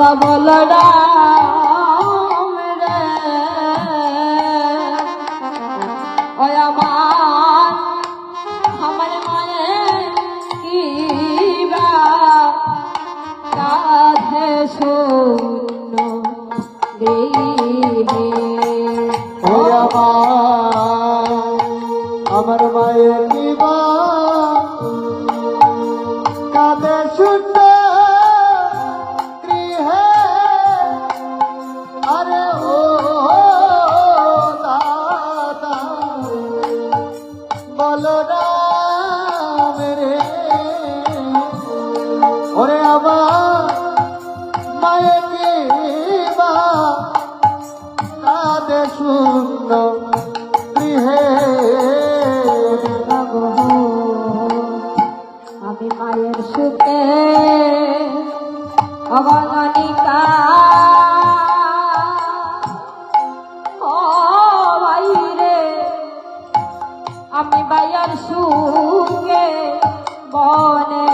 বাবা বলরা মায়ের সুখে অবগণিকা আমি বাইয়ার সুখে বনে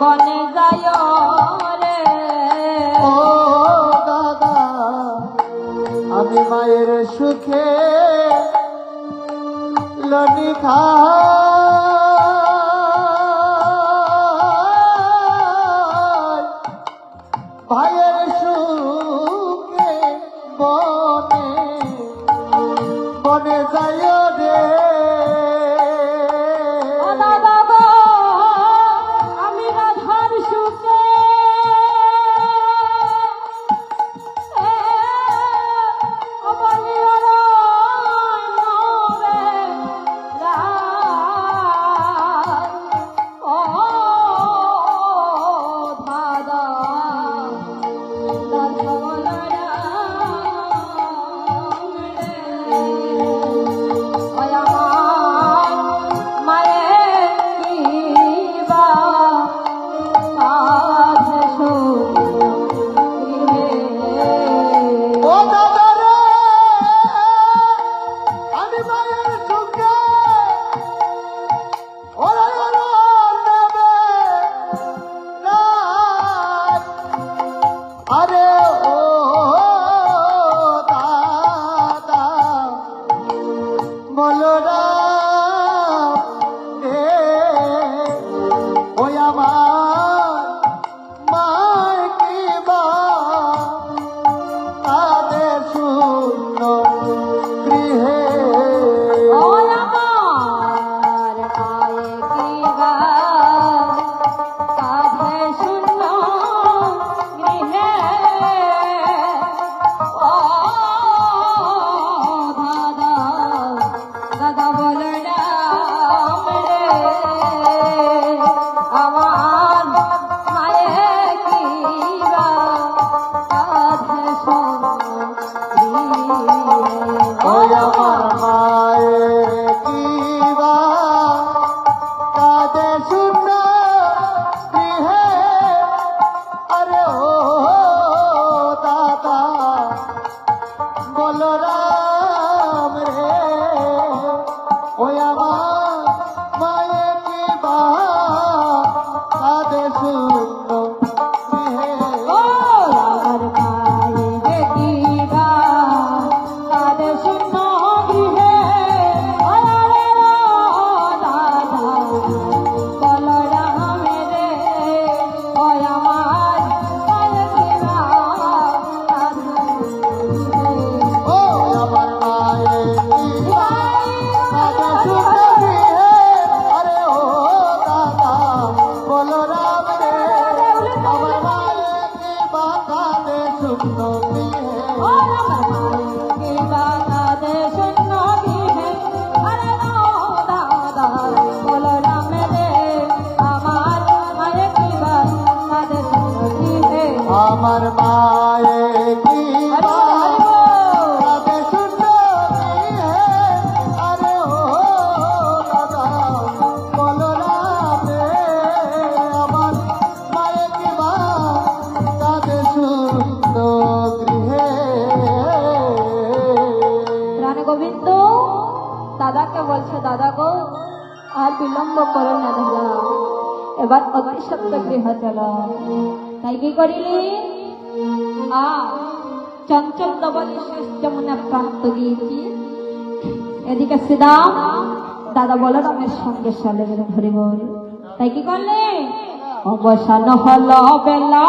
বনে যায় রে। ও দাদা, আমি মায়ের সুখে লনি খা ওই আমার আর বিলম্ব করে না দাদা এবার অতি সত্য গৃহ চল। তাই কি করিলি? আ, চঞ্চল নবনী শ্রেষ্ঠ মনে প্রান্ত গিয়েছি। এদিকে সিদা দাদা বলো রামের সঙ্গে সালে বেড়ে ধরে বল তাই কি করলে? অবসান হল বেলা।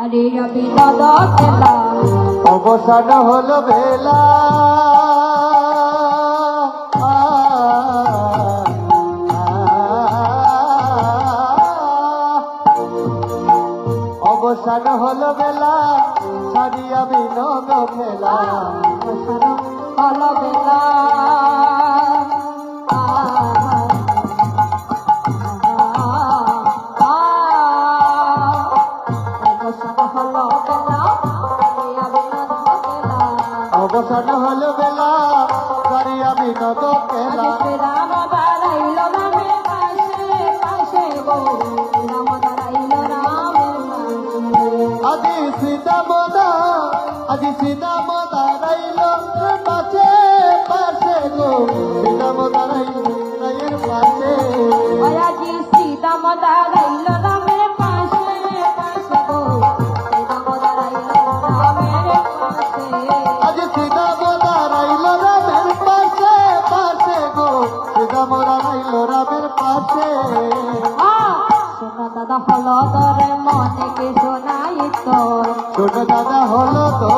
আরে রবি দাদা বেলা। অবসান হল বেলা। অবসান হলো বেলা ছাড়িয়া বিনোদ খেলা অবসান হলো বেলা আজি সীতা মোদা আজি সীতা ছোট দাদা, হলো তো।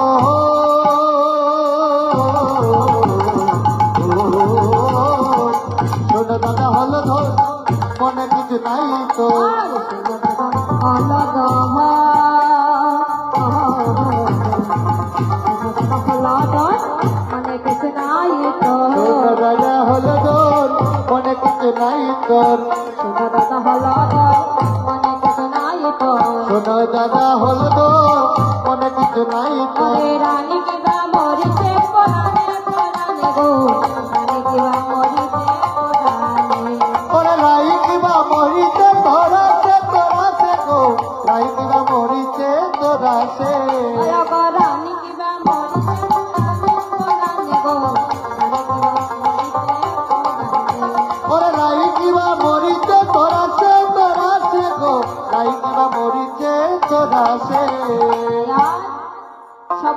ছোট দাদা, হলো তো। মনে কিছু নাই তো। হলো মনে কে শোনাই তো দাদা, হলো তোর মনে কিছু নাই তোর দাদা হলো তো দাদা হল তোর